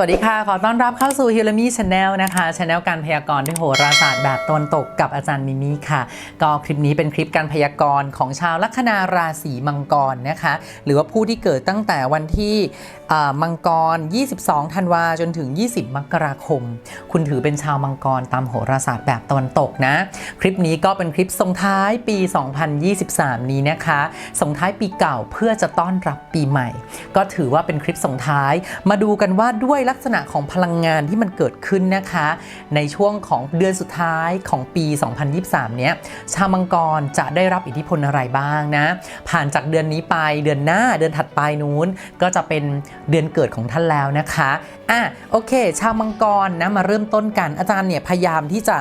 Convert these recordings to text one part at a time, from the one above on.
วัสดีค่ะ ขอต้อนรับเข้าสู่ h i l a m y Channel นะคะช anel การพยากรณ์ด้วยโหราศาสตร์แบบตะวันตกกับอาจารย์มิมี่ค่ะ ก็คลิปนี้เป็นคลิปการพยากรณ์ของชาวลัคนาราศีมังกรนะคะ หรือว่าผู้ที่เกิดตั้งแต่วันที่มังกร 22 ธันวาจนถึง 20 มกราคม คุณถือเป็นชาวมังกรตามโหราศาสตร์แบบตะวันตกนะ คลิปนี้ก็เป็นคลิปส่งท้ายปี 2023 นี้นะคะ ส่งท้ายปีเก่าเพื่อจะต้อนรับปีใหม่ ก็ถือว่าเป็นคลิปส่งท้าย มาดูกันว่าด้วยลักษณะของพลังงานที่มันเกิดขึ้นนะคะ ในช่วงของเดือนสุดท้ายของปี 2023 เนี้ยชาวมังกรจะได้รับอิทธิพลอะไรบ้างนะ ผ่านจากเดือนนี้ไปเดือนหน้าเดือนถัดไปนู้น ก็จะเป็นเดือนเกิดของท่านแล้วนะคะอะโอเค ชาวมังกรนะมาเริ่มต้นกันอาจารย์เนี่ยพยายามที่จะ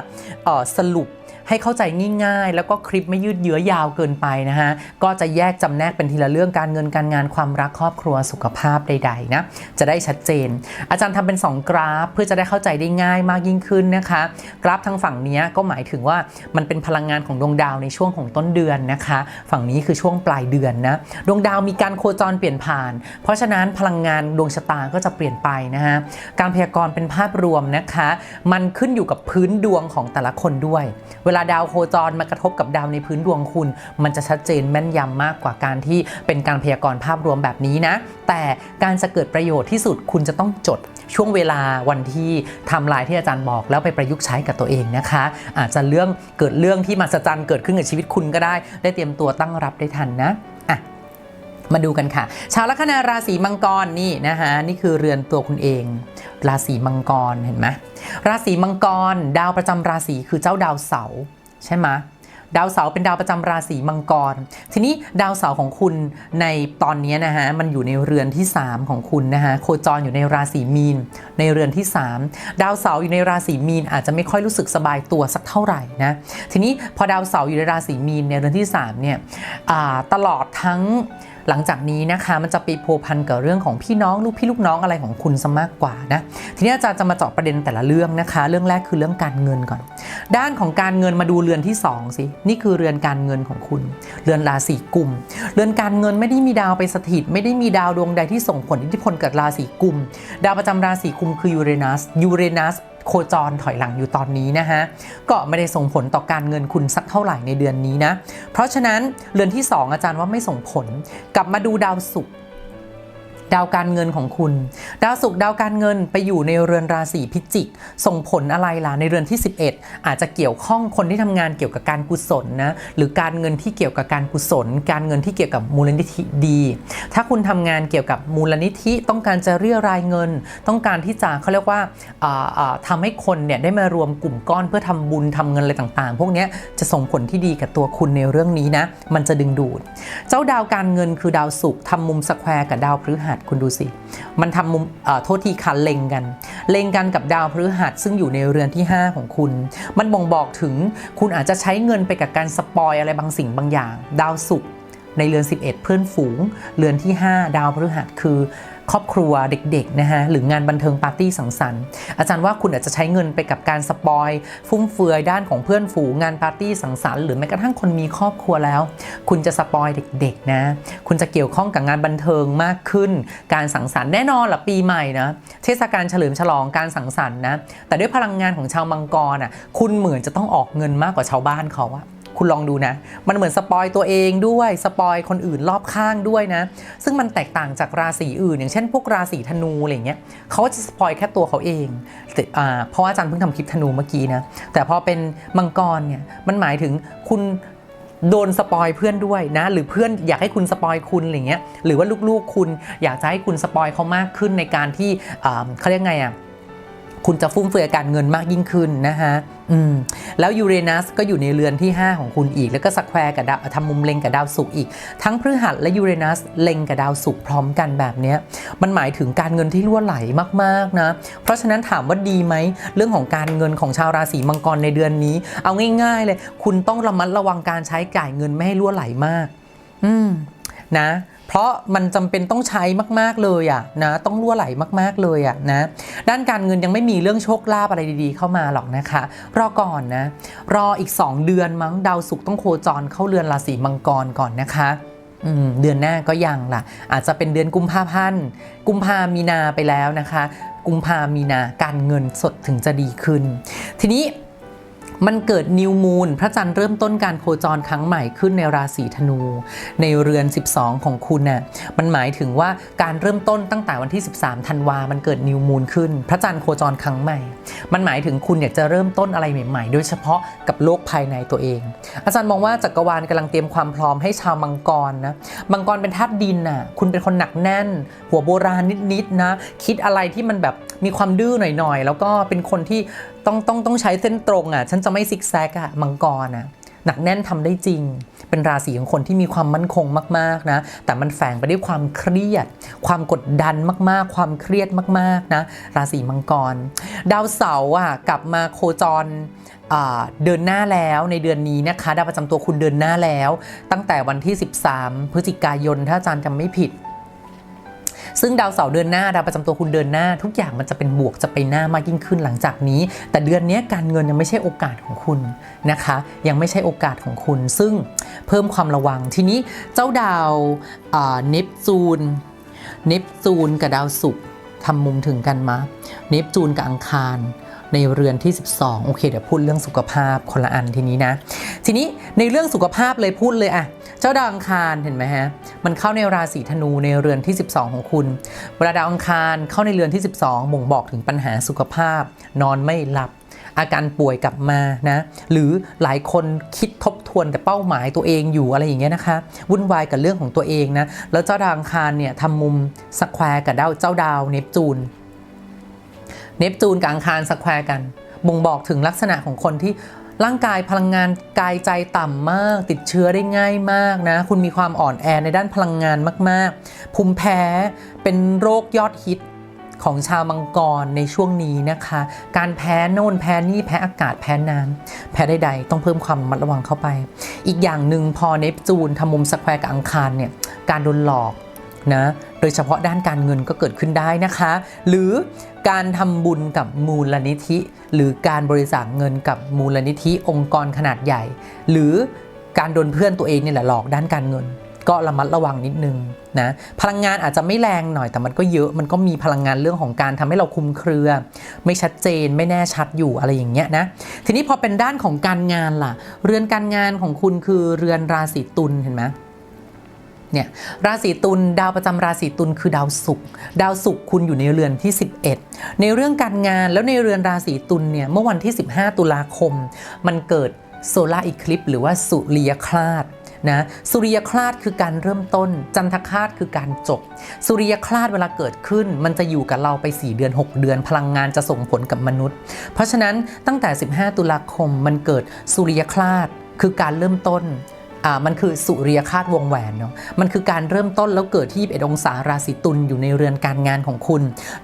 ออสรุป ให้เข้าใจง่ายๆ แล้วก็คลิปไม่ยืดเยื้อยาวเกินไปนะฮะ ก็จะแยกจำแนกเป็นทีละเรื่องการเงินการงานความรักครอบครัวสุขภาพใดๆนะจะได้ชัดเจน อาจารย์ทำเป็น 2 กราฟ เพื่อจะได้เข้าใจได้ง่ายมากยิ่งขึ้นนะคะ กราฟทางฝั่งนี้ก็หมายถึงว่ามันเป็นพลังงานของดวงดาวในช่วงของต้นเดือนนะคะ ฝั่งนี้คือช่วงปลายเดือนนะดวงดาวมีการโคจรเปลี่ยนผ่าน เพราะฉะนั้นพลังงานดวงชะตาก็จะเปลี่ยนไปนะฮะการพยากรณ์เป็นภาพรวมนะคะ มันขึ้นอยู่กับพื้นดวงของแต่ละคนด้วย เวลาดาวโคจรมากระทบกับดาวในพื้นดวงคุณ มันจะชัดเจนแม่นยำมากกว่าการที่เป็นการพยากรณ์ภาพรวมแบบนี้นะ แต่การจะเกิดประโยชน์ที่สุดคุณจะต้องจดช่วงเวลาวันที่ทำลายที่อาจารย์บอก แล้วไปประยุกต์ใช้กับตัวเองนะคะ อาจจะเรื่องเกิดเรื่องที่มหัศจรรย์เกิดขึ้นกับชีวิตคุณก็ได้ ได้เตรียมตัวตั้งรับได้ทันนะอะมาดูกันค่ะ ชาวลัคนาราศีมังกรนี่นะคะนี่คือเรือนตัวคุณเอง ราศีมังกรเห็นไหมราศีมังกร ดาวประจำราศีคือเจ้าดาวเสาร์ ใช่ไหมดาวเสาร์เป็นดาวประจำราศีมังกร ทีนี้ดาวเสาร์ของคุณในตอนนี้นะฮะมันอยู่ในเรือนที่ 3 ของคุณนะฮะโคจรอยู่ในราศีมีน ในเรือนที่ 3 ดาวเสาร์อยู่ในราศีมีน อาจจะไม่ค่อยรู้สึกสบายตัวสักเท่าไหร่นะทีนี้พอดาวเสาร์อยู่ในราศีมีนในเรือนที่3เนี่ยตลอดทั้งหลังจากนี้นะคะมันจะไปโพวพันกับเรื่องของพี่น้องลูกพี่ลูกน้องอะไรของคุณซะมากกว่านะทีนี้อาจารย์จะมาเจาะประเด็นแต่ละเรื่องนะคะ เรื่องแรกคือเรื่องการเงินก่อน ด้านของการเงินมาดูเรือนที่2สินี่คือเรือนการเงินของคุณ เรือนราศีกุม เรือนการเงินไม่ได้มีดาวไปสถิต ไม่ได้มีดาวดวงใดที่ส่งผลอิทธิพลกับราศีกุม ดาวประจำราศีกุมคือยูเรนัสยูเรนัสโคจรถอยหลังอยู่ตอนนี้นะฮะก็ไม่ได้ส่งผลต่อการเงินคุณสักเท่าไหร่ในเดือนนี้นะ เพราะฉะนั้นเรือนที่ 2 อาจารย์ว่าไม่ส่งผลกลับมาดูดาวศุกร์ ดาวการเงินของคุณ ดาวศุกร์ดาวการเงินไปอยู่ในเรือนราศีพิจิก ส่งผลอะไรล่ะในเรือนที่ 11 อาจจะเกี่ยวข้องคนที่ทำงานเกี่ยวกับการกุศลนะหรือการเงินที่เกี่ยวกับการกุศล การเงินที่เกี่ยวกับมูลนิธิดี ถ้าคุณทำงานเกี่ยวกับมูลนิธิต้องการจะเรียรายเงิน ต้องการที่จะเขาเรียกว่าอ่าอ่าทำให้คนเนี่ยได้มารวมกลุ่มก้อนเพื่อทำบุญทำเงินอะไรต่างๆ พวกนี้จะส่งผลที่ดีกับตัวคุณในเรื่องนี้นะมันจะดึงดูด เจ้าดาวการเงินคือดาวศุกร์ทำมุมสแควร์กับดาวพฤหัสคุณดูสิ มันทำมุมโทษทีคันเล็งกัน เล็งกันกับดาวพฤหัสซึ่งอยู่ในเรือนที่ 5 ของคุณ มันบ่งบอกถึงคุณอาจจะใช้เงินไปกับการสปอยอะไรบางสิ่งบางอย่าง ดาวศุกร์ในเรือน 11 เพื่อนฝูง เรือนที่ 5 ดาวพฤหัสคือ ครอบครัวเด็กๆนะฮะหรืองานบันเทิงปาร์ตี้สังสรรค์อาจารย์ว่าคุณอาจจะใช้เงินไปกับการสปอยฟุ่มเฟือยด้านของเพื่อนฝูงงานปาร์ตี้สังสรรค์หรือแม้กระทั่งคนมีครอบครัวแล้ว คุณจะสปอยเด็กๆนะคุณจะเกี่ยวข้องกับงานบันเทิงมากขึ้น การสังสรรค์แน่นอนหละปีใหม่นะเทศกาลเฉลิมฉลองการสังสรรค์นะแต่ด้วยพลังงานของชาวมังกรอะคุณเหมือนจะต้องออกเงินมากกว่าชาวบ้านเขาอะ คุณลองดูนะ มันเหมือนสปอยตัวเองด้วยสปอยคนอื่นรอบข้างด้วยนะ ซึ่งมันแตกต่างจากราศีอื่น อย่างเช่นพวกราศีธนูอะไรเงี้ยเขาจะสปอยแค่ตัวเขาเองแต่อ่าเพราะว่าอาจารย์เพิ่งทำคลิปธนูเมื่อกี้นะแต่พอเป็นมังกรเนี่ยมันหมายถึงคุณโดนสปอยเพื่อนด้วยนะ หรือเพื่อนอยากให้คุณสปอยคุณอะไรเงี้ยหรือว่าลูกๆคุณอยากจะให้คุณสปอยเขามากขึ้นในการที่อ่าเขาเรียกไงอะ คุณจะฟุ่มเฟือยการเงินมากยิ่งขึ้นนะคะอืมแล้วยูเรนัสก็อยู่ในเรือนที่ 5 ของคุณอีก แล้วก็สแควร์กับดาวทำมุมเล็งกับดาวศุกร์อีก ทั้งพฤหัสและยูเรนัสเล็งกับดาวศุกร์พร้อมกันแบบเนี้ยมันหมายถึงการเงินที่รั่วไหลมากๆนะ เพราะฉะนั้นถามว่าดีไหม เรื่องของการเงินของชาวราศีมังกรในเดือนนี้ เอาง่ายๆเลย คุณต้องระมัดระวังการใช้จ่ายเงินไม่ให้รั่วไหลมาก อืมนะ เพราะมันจำเป็นต้องใช้มาก ๆ เลยอะนะต้องรั่วไหลมาก ๆ เลยอะนะด้านการเงินยังไม่มีเรื่องโชคลาภอะไรดีๆ เข้ามาหรอกนะคะรอก่อนนะรออีก 2 เดือนมั้งดาวศุกร์ต้องโคจรเข้าเรือนราศีมังกรก่อนนะคะเดือนหน้าก็ยังล่ะ อาจจะเป็นเดือนกุมภาพันธ์กุมภามีนาไปแล้วนะคะ กุมภามีนาการเงินสดถึงจะดีขึ้น ทีนี้ มันเกิดนิวมูนพระจันทร์เริ่มต้นการโคจรครั้งใหม่ขึ้นในราศีธนู ในเรือน 12 ของคุณน่ะมันหมายถึงว่าการเริ่มต้นตั้งแต่วันที่ 13ธันวามันเกิดนิวมูนขึ้น พระจันทร์โคจรครั้งใหม่ มันหมายถึงคุณอยากจะเริ่มต้นอะไรใหม่ ๆ โดยเฉพาะกับโลกภายในตัวเอง อาจารย์มองว่าจักรวาลกำลังเตรียมความพร้อมให้ชาวมังกรนะมังกรเป็นธาตุดินน่ะคุณเป็นคนหนักแน่น หัวโบราณนิดๆนะคิดอะไรที่มันแบบมีความดื้อหน่อยๆ แล้วก็เป็นคนที่ต้องต้องต้องใช้เส้นตรงอะฉันจะไม่ซิกแซกอะมังกรอะหนักแน่นทำได้จริง เป็นราศีของคนที่มีความมั่นคงมากๆนะ แต่มันแฝงไปด้วยความเครียด ความกดดันมากๆ ความเครียดมากๆนะ ราศีมังกร ดาวเสาร์อะกลับมาโคจรเดินหน้าแล้วในเดือนนี้นะคะ ดาวประจำตัวคุณเดินหน้าแล้ว ตั้งแต่วันที่ 13 พฤศจิกายนถ้าอาจารย์จำไม่ผิด ซึ่งดาวเสาร์เดือนหน้าดาวประจำตัวคุณเดือนหน้า ทุกอย่างมันจะเป็นบวกจะไปหน้ามากยิ่งขึ้นหลังจากนี้ แต่เดือนนี้การเงินยังไม่ใช่โอกาสของคุณนะคะ ยังไม่ใช่โอกาสของคุณ ซึ่งเพิ่มความระวังทีนี้เจ้าดาวเนปจูนเนปจูนกับดาวศุกร์ทำมุมถึงกันมาเนปจูนกับอังคาร ในเรือนที่ 12 โอเค เดี๋ยวพูดเรื่องสุขภาพคนละอันทีนี้นะ ทีนี้ในเรื่องสุขภาพเลยพูดเลยอะเจ้าดาวอังคารเห็นไหมฮะ มันเข้าในราศีธนูในเรือนที่ 12 ของคุณ เวลาดาวอังคารเข้าในเรือนที่ 12บ่งบอกถึงปัญหาสุขภาพ นอนไม่หลับอาการป่วยกลับมานะ หรือหลายคนคิดทบทวนแต่เป้าหมายตัวเองอยู่อะไรอย่างเงี้ยนะคะ วุ่นวายกับเรื่องของตัวเองนะ แล้วเจ้าดาวอังคารเนี่ยทำมุมสแควร์กับดาวเจ้าดาวเนปจูน เนปจูนกับอังคารสแควร์กัน บ่งบอกถึงลักษณะของคนที่ร่างกายพลังงานกายใจต่ำมาก ติดเชื้อได้ง่ายมากนะ คุณมีความอ่อนแอในด้านพลังงานมาก ๆ ภูมิแพ้เป็นโรคยอดฮิตของชาวมังกรในช่วงนี้นะคะ การแพ้โน่นแพ้นี่แพ้อากาศแพ้น้ำแพ้ใดๆต้องเพิ่มความระมัดระวังเข้าไป อีกอย่างหนึ่งพอเนปจูนทำมุมสแควร์กับอังคารเนี่ยการโดนหลอกนะโดยเฉพาะด้านการเงินก็เกิดขึ้นได้นะคะ หรือ การทำบุญกับมูลนิธิ หรือการบริจาคเงินกับมูลนิธิองค์กรขนาดใหญ่ หรือการโดนเพื่อนตัวเองเนี่ยแหละหลอกด้านการเงิน ก็ระมัดระวังนิดนึงนะพลังงานอาจจะไม่แรงหน่อยแต่มันก็เยอะมันก็มีพลังงานเรื่องของการทำให้เราคุมเครือ ไม่ชัดเจนไม่แน่ชัดอยู่อะไรอย่างเงี้ยนะทีนี้พอเป็นด้านของการงานล่ะ เรือนการงานของคุณคือเรือนราศีตุลเห็นไหม เนี่ยราศีตุลดาวประจำราศีตุลคือดาวศุกร์ดาวศุกร์คุณอยู่ในเรือนที่ 11 ในเรื่องการงานแล้วในเรือนราศีตุลเนี่ยเมื่อวันที่ 15 ตุลาคม มันเกิดโซลาร์อีคลิปหรือว่าสุริยคราสนะสุริยคราสคือการเริ่มต้น จันทคราสคือการจบ สุริยคราสเวลาเกิดขึ้น มันจะอยู่กับเราไป 4 เดือน 6 เดือน พลังงานจะส่งผลกับมนุษย์ เพราะฉะนั้นตั้งแต่ 15 ตุลาคมมันเกิดสุริยคราสคือการเริ่มต้น อ่ามันคือสุริยคาตวงแหวนเนาะมันคือการเริ่มต้นแล้วเกิดที่21องศาราศีตุลอยู่ในเรือนการงานของคุณ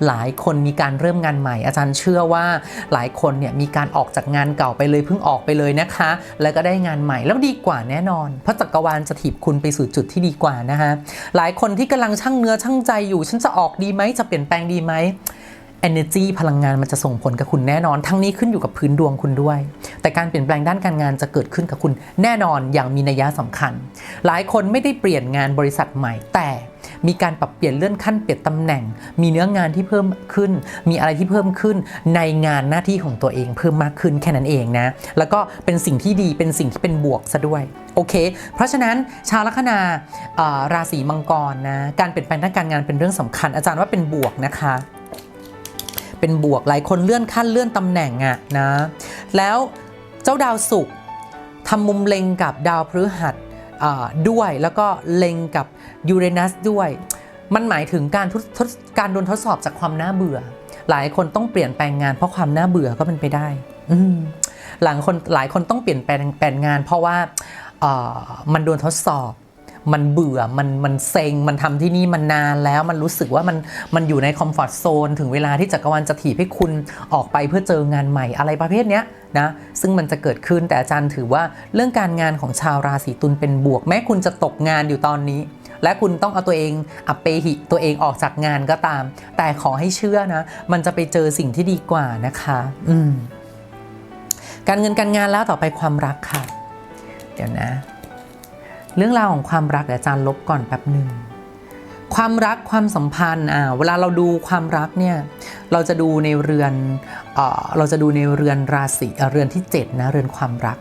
หลายคนมีการเริ่มงานใหม่ อาจารย์เชื่อว่าหลายคนเนี่ยมีการออกจากงานเก่าไปเลยเพิ่งออกไปเลยนะคะ แล้วก็ได้งานใหม่แล้วดีกว่าแน่นอน เพราะจักรวาลจะถีบคุณไปสู่จุดที่ดีกว่านะคะหลายคนที่กำลังชั่งเนื้อชั่งใจอยู่ฉันจะออกดีไหมจะเปลี่ยนแปลงดีไหม energy พลังงานมันจะส่งผลกับคุณแน่นอน ทั้งนี้ขึ้นอยู่กับพื้นดวงคุณด้วย แต่การเปลี่ยนแปลงด้านการงานจะเกิดขึ้นกับคุณแน่นอนอย่างมีนัยสำคัญ หลายคนไม่ได้เปลี่ยนงานบริษัทใหม่ แต่มีการปรับเปลี่ยนเลื่อนขั้นเปลี่ยนตำแหน่ง มีเนื้องานที่เพิ่มขึ้น มีอะไรที่เพิ่มขึ้นในงานหน้าที่ของตัวเองเพิ่มมากขึ้นแค่นั้นเองนะ แล้วก็เป็นสิ่งที่ดีเป็นสิ่งที่เป็นบวกซะด้วยโอเค เพราะฉะนั้นชาวลัคนาราศีมังกรนะการเปลี่ยนแปลงด้านการงานเป็นเรื่องสำคัญ อาจารย์ว่าเป็นบวกนะคะ เป็นบวกหลายคนเลื่อนขั้นเลื่อนตำแหน่งอะนะ แล้วเจ้าดาวศุกร์ทำมุมเล็งกับดาวพฤหัสด้วยแล้วก็เล็งกับยูเรนัสด้วย มันหมายถึงการทดการโดนทดสอบจากความน่าเบื่อ หลายคนต้องเปลี่ยนแปลงงานเพราะความน่าเบื่อก็เป็นไปได้หลังคนหลายคนต้องเปลี่ยนแปลงแปลงงาน เพราะว่ามันโดนทดสอบ มันเบื่อมันมันเซ็งมันทำที่นี่มันนานแล้วมันรู้สึกว่ามันมันอยู่ในคอมฟอร์ทโซนถึงเวลาที่จักรวาลจะถีบให้คุณออกไปเพื่อเจองานใหม่อะไรประเภทเนี้ยนะซึ่งมันจะเกิดขึ้นแต่อาจารย์ถือว่าเรื่องการงานของชาวราศีตุลเป็นบวก แม้คุณจะตกงานอยู่ตอนนี้ และคุณต้องเอาตัวเองอัปเปหิตัวเองออกจากงานก็ตาม แต่ขอให้เชื่อนะ มันจะไปเจอสิ่งที่ดีกว่านะคะ อืมการเงินการงานแล้วต่อไปความรักค่ะ เดี๋ยวนะ เรื่องราวของความรักเดี๋ยวอาจารย์ลบก่อนแป๊บหนึ่งความรักความสัมพันธ์อ่าเวลาเราดูความรักเนี่ยเราจะดูในเรือนเอ่อเราจะดูในเรือนราศีเอ่อเรือนที่7นะเรือนความรัก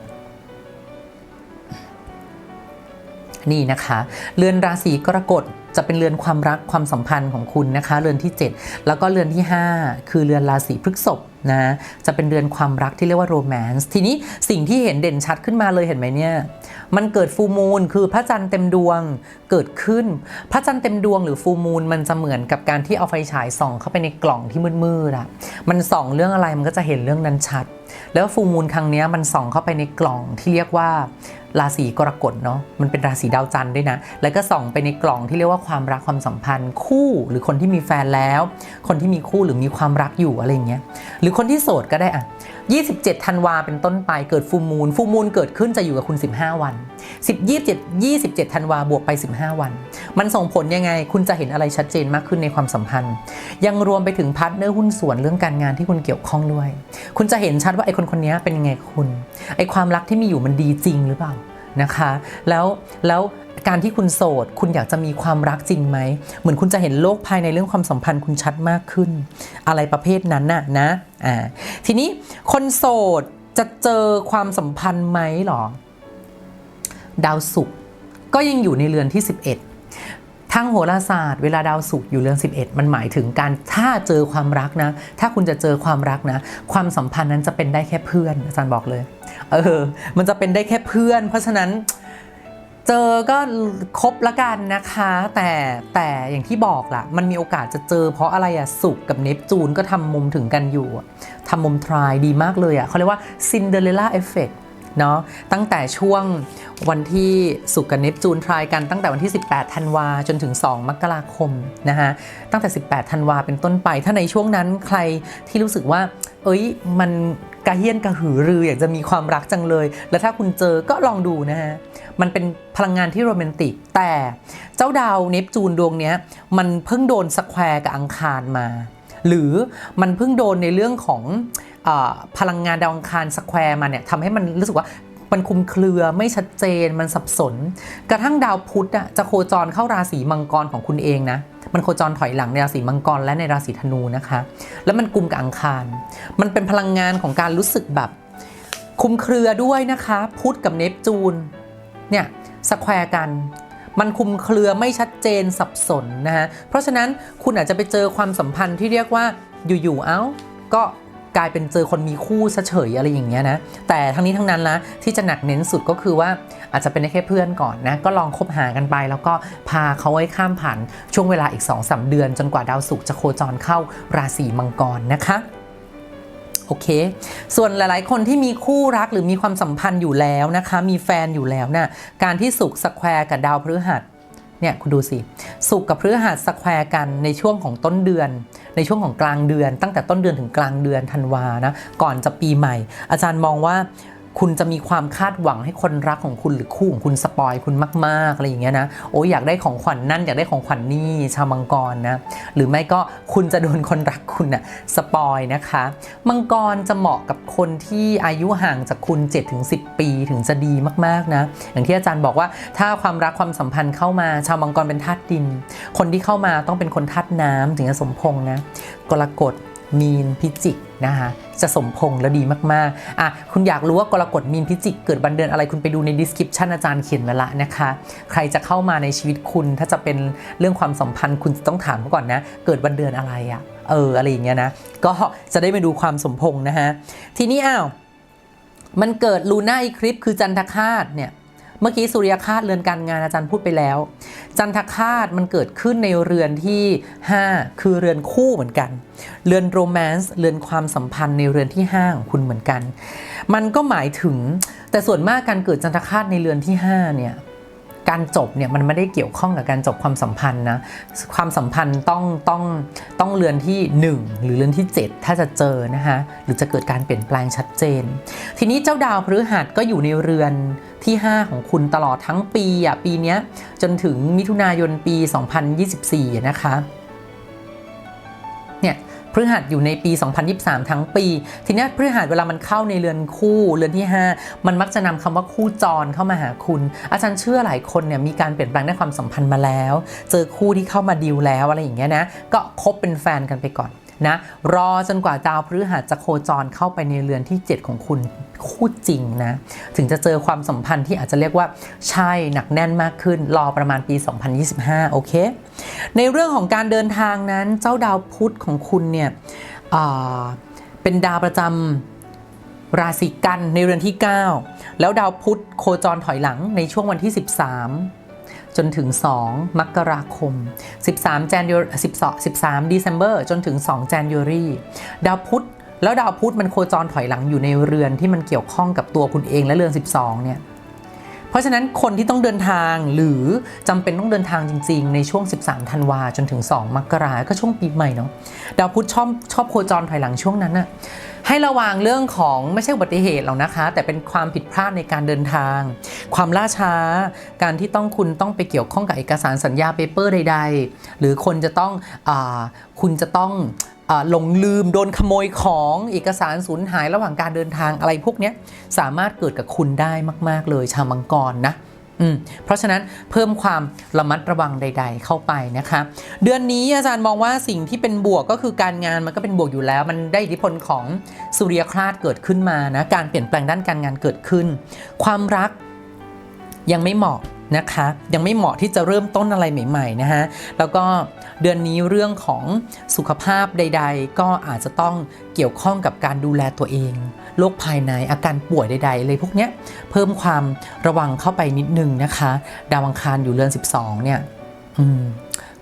นี่นะคะ เรือนราศีกรกฎจะเป็นเรือนความรักความสัมพันธ์ของคุณนะคะ เรือนที่ 7 แล้วก็เรือนที่ 5 คือเรือนราศีพฤษภนะจะเป็นเรือนความรักที่เรียกว่าโรแมนต์ทีนี้สิ่งที่เห็นเด่นชัดขึ้นมาเลยเห็นไหมเนี่ย มันเกิดฟูมูลคือพระจันทร์เต็มดวงเกิดขึ้น พระจันทร์เต็มดวงหรือฟูมูลมันจะเหมือนกับการที่เอาไฟฉายส่องเข้าไปในกล่องที่มืดๆอะมันส่องเรื่องอะไรมันก็จะเห็นเรื่องนั้นชัด แล้วฟูมูลครั้งนี้มันส่องเข้าไปในกล่องที่เรียกว่าราศีกรกฎเนาะมันเป็นราศีดาวจันทร์ด้วยนะ แล้วก็ส่องไปในกล่องที่เรียกว่าความรักความสัมพันธ์ คู่หรือคนที่มีแฟนแล้ว คนที่มีคู่หรือมีความรักอยู่อะไรเงี้ยหรือคนที่โสดก็ได้อะ27ธันวาเป็นต้นไปเกิดฟูมูลฟูมูลเกิดขึ้นจะอยู่กับคุณ 15 วัน 10 27 27ธันวาบวกไป 15 วัน มันส่งผลยังไง คุณจะเห็นอะไรชัดเจนมากขึ้นในความสัมพันธ์ ยังรวมไปถึงพาร์ทเนอร์หุ้นส่วนเรื่องการงานที่คุณเกี่ยวข้องด้วย คุณจะเห็นชัดว่าไอ้คนคนนี้เป็นยังไงคุณไอ้ความรักที่มีอยู่มันดีจริงหรือเปล่านะคะแล้วแล้วการที่คุณโสด คุณอยากจะมีความรักจริงไหม เหมือนคุณจะเห็นโลกภายในเรื่องความสัมพันธ์คุณชัดมากขึ้น อะไรประเภทนั้นน่ะนะอ่าทีนี้คนโสดจะเจอความสัมพันธ์ไหมหรอ ดาวศุกร์ก็ยังอยู่ในเรือนที่ 11 ทางโหราศาสตร์เวลาดาวศุกร์อยู่เรือน 11 มันหมายถึงการถ้าเจอความรักนะ ถ้าคุณจะเจอความรักนะ ความสัมพันธ์นั้นจะเป็นได้แค่เพื่อนอาจารย์บอกเลย เออ มันจะเป็นได้แค่เพื่อน เพราะฉะนั้นเจอก็ครบละกันนะคะ แต่แต่อย่างที่บอกล่ะ มันมีโอกาสจะเจอเพราะอะไรอะสุกร์กับเนปจูนก็ทำมุมถึงกันอยู่ทำมุมทรายดีมากเลยอะเขาเรียกว่าซินเดอเรลล่าเอฟเฟกต เนาะตั้งแต่ช่วงวันที่สุกกับเนปจูนทรายกันตั้งแต่วันที่ 18 ธันวาจนถึง 2 มกราคมนะคะตั้งแต่ 18 ธันวาเป็นต้นไป ถ้าในช่วงนั้นใครที่รู้สึกว่า เอ้ยมันกระเฮี้ยนกระหือรืออยากจะมีความรักจังเลย แล้วถ้าคุณเจอก็ลองดูนะฮะ มันเป็นพลังงานที่โรแมนติก แต่เจ้าดาวเนปจูนดวงนี้มันเพิ่งโดนสแควร์กับอังคารมา หรือมันเพิ่งโดนในเรื่องของ พลังงานดาวอังคารสแควร์มาเนี่ยทำให้มันรู้สึกว่ามันคุมเครือไม่ชัดเจนมันสับสน กระทั่งดาวพุธอะจะโคจรเข้าราศีมังกรของคุณเองนะมันโคจรถอยหลังในราศีมังกรและในราศีธนูนะคะ แล้วมันกลุ่มกับอังคาร มันเป็นพลังงานของการรู้สึกแบบ คุมเครือด้วยนะคะ พุธกับเนปจูนเนี่ยสแควร์กันมันคุมเครือไม่ชัดเจนสับสนนะฮะ เพราะฉะนั้นคุณอาจจะไปเจอความสัมพันธ์ที่เรียกว่าอยู่ๆ เอ้า ก็ กลายเป็นเจอคนมีคู่เฉยอะไรอย่างเงี้ยนะ แต่ทั้งนี้ทั้งนั้นละที่จะหนักเน้นสุดก็คือว่าอาจจะเป็นได้แค่เพื่อนก่อนนะ ก็ลองคบหากันไป แล้วก็พาเขาไว้ข้ามผ่านช่วงเวลาอีก2-3เดือน จนกว่าดาวศุกร์จะโคจรเข้าราศีมังกรนะคะโอเค ส่วนหลายๆ คนที่มีคู่รักหรือมีความสัมพันธ์อยู่แล้วนะคะ มีแฟนอยู่แล้วนะ่ะ การที่สุกร์สแควร์กับดาวพฤหัส เนี่ยคุณดูสิสุกกับพฤหัสสแควร์กันในช่วงของต้นเดือน ในช่วงของกลางเดือน ตั้งแต่ต้นเดือนถึงกลางเดือนธันวานะก่อนจะปีใหม่ อาจารย์มองว่า คุณจะมีความคาดหวังให้คนรักของคุณหรือคู่ของคุณสปอยคุณมากๆอะไรอย่างเงี้ยนะโอ้อยากได้ของขวัญนั่นอยากได้ของขวัญนี่ชาวมังกรนะหรือไม่ก็คุณจะโดนคนรักคุณน่ะสปอยนะคะ มังกรจะเหมาะกับคนที่อายุห่างจากคุณ 7-10 ปีถึงจะดีมากๆนะอย่างที่อาจารย์บอกว่าถ้าความรักความสัมพันธ์เข้ามาชาวมังกรเป็นธาตุดิน คนที่เข้ามาต้องเป็นคนธาตุน้ำถึงจะสมพงษ์นะกรกฎ มีนพิจิกนะคะจะสมพงษ์และดีมากๆอะคุณอยากรู้ว่ากรกฎมีนพิจิกเกิดวันเดือนอะไรคุณไปดูใน description อาจารย์เขียนไว้ละนะคะ ใครจะเข้ามาในชีวิตคุณถ้าจะเป็นเรื่องความสัมพันธ์คุณจะต้องถามก่อนนะ เกิดวันเดือนอะไรอะเอออะไรอย่างเงี้ยนะ ก็จะได้มาดูความสมพงษ์นะฮะทีนี้อ้าวมันเกิดลูน่าอีคลิปคือจันทคาตเนี่ย เมื่อกี้สุริยคาตเรือนการงานอาจารย์พูดไปแล้ว จันทคาตมันเกิดขึ้นในเรือนที่ 5 คือเรือนคู่เหมือนกัน เรือนโรแมนต์เรือนความสัมพันธ์ในเรือนที่5ของคุณเหมือนกัน มันก็หมายถึงแต่ส่วนมากการเกิดจันทคาตในเรือนที่5เนี่ย การจบเนี่ยมันไม่ได้เกี่ยวข้องกับการจบความสัมพันธ์นะความสัมพันธ์ต้องต้องต้องเรือนที่ 1 หรือเรือนที่ 7 ถ้าจะเจอนะคะหรือจะเกิดการเปลี่ยนแปลงชัดเจน ทีนี้เจ้าดาวพฤหัสก็อยู่ในเรือนที่ 5 ของคุณตลอดทั้งปีอะปีนี้จนถึงมิถุนายนปี 2024 นะคะ พฤหัสอยู่ในปี 2023 ทั้งปี ทีนี้พฤหัสเวลามันเข้าในเรือนคู่เรือนที่ 5 มันมักจะนำคำว่าคู่จรเข้ามาหาคุณ อาจารย์เชื่อหลายคนเนี่ยมีการเปลี่ยนแปลงในความสัมพันธ์มาแล้ว เจอคู่ที่เข้ามาดีลแล้วอะไรอย่างเงี้ยนะก็คบเป็นแฟนกันไปก่อน นะรอจนกว่าดาวพฤหัสจะโคจรเข้าไปในเรือนที่ 7 ของคุณคู่จริงนะ ถึงจะเจอความสัมพันธ์ที่อาจจะเรียกว่าใช่หนักแน่นมากขึ้น รอประมาณปี 2025 โอเค ในเรื่องของการเดินทางนั้นเจ้าดาวพุธของคุณเนี่ยเป็นดาวประจำราศีกันในเรือนที่ 9 แล้วดาวพุธโคจรถอยหลังในช่วงวันที่ 13 จนถึง 2 มกราคม 13 January 12 13 December จนถึง 2 January ดาวพุธแล้วดาวพุธมันโคจรถอยหลังอยู่ในเรือนที่มันเกี่ยวข้องกับตัวคุณเองและเรือน 12 เนี่ย เพราะฉะนั้นคนที่ต้องเดินทางหรือจำเป็นต้องเดินทางจริง ๆ ในช่วง 13 ธันวาจนถึง 2 มกราก็ช่วงปีใหม่เนาะดาวพุธชอบชอบโคจรถอยหลังช่วงนั้นน่ะให้ระวังเรื่องของไม่ใช่อุบัติเหตุหรอกนะคะ แต่เป็นความผิดพลาดในการเดินทาง ความล่าช้า การที่ต้องคุณต้องไปเกี่ยวข้องกับเอกสารสัญญาเปเปอร์ใด ๆ หรือคนจะต้องอคุณจะต้อง หลงลืมโดนขโมยของเอกสารสูญหายระหว่างการเดินทางอะไรพวกนี้สามารถเกิดกับคุณได้มาก ๆ เลยชาวมังกรนะเพราะฉะนั้นเพิ่มความระมัดระวังใด ๆ เข้าไปนะคะ เดือนนี้อาจารย์มองว่าสิ่งที่เป็นบวกก็คือการงานมันก็เป็นบวกอยู่แล้ว มันได้อิทธิพลของสุริยคราสเกิดขึ้นมานะการเปลี่ยนแปลงด้านการงานเกิดขึ้น ความรักยังไม่เหมาะ นะคะ ยังไม่เหมาะที่จะเริ่มต้นอะไรใหม่ๆนะฮะแล้วก็เดือนนี้เรื่องของสุขภาพใด ๆ ก็อาจจะต้องเกี่ยวข้องกับการดูแลตัวเองโรคภายในอาการป่วยใด ๆ เลยพวกเนี้ยเพิ่มความระวังเข้าไปนิดนึงนะคะ ดาวอังคารอยู่เรือน 12 เนี่ยอืม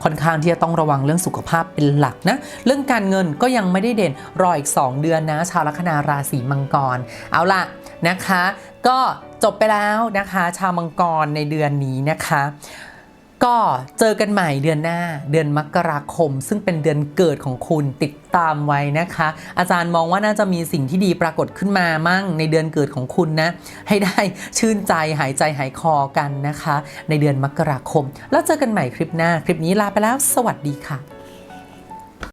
ค่อนข้างที่จะต้องระวังเรื่องสุขภาพเป็นหลักนะ เรื่องการเงินก็ยังไม่ได้เด่นรออีก 2 เดือนนะ ชาวลัคนาราศีมังกร เอาละนะคะ ก็ จบไปแล้วนะคะ ชาวมังกรในเดือนนี้นะคะ ก็เจอกันใหม่เดือนหน้าเดือนมกราคม ซึ่งเป็นเดือนเกิดของคุณติดตามไว้นะคะ อาจารย์มองว่าน่าจะมีสิ่งที่ดีปรากฏขึ้นมามั่งในเดือนเกิดของคุณนะ ให้ได้ชื่นใจหายใจหายคอกันนะคะ ในเดือนมกราคม แล้วเจอกันใหม่คลิปหน้า คลิปนี้ลาไปแล้ว สวัสดีค่ะ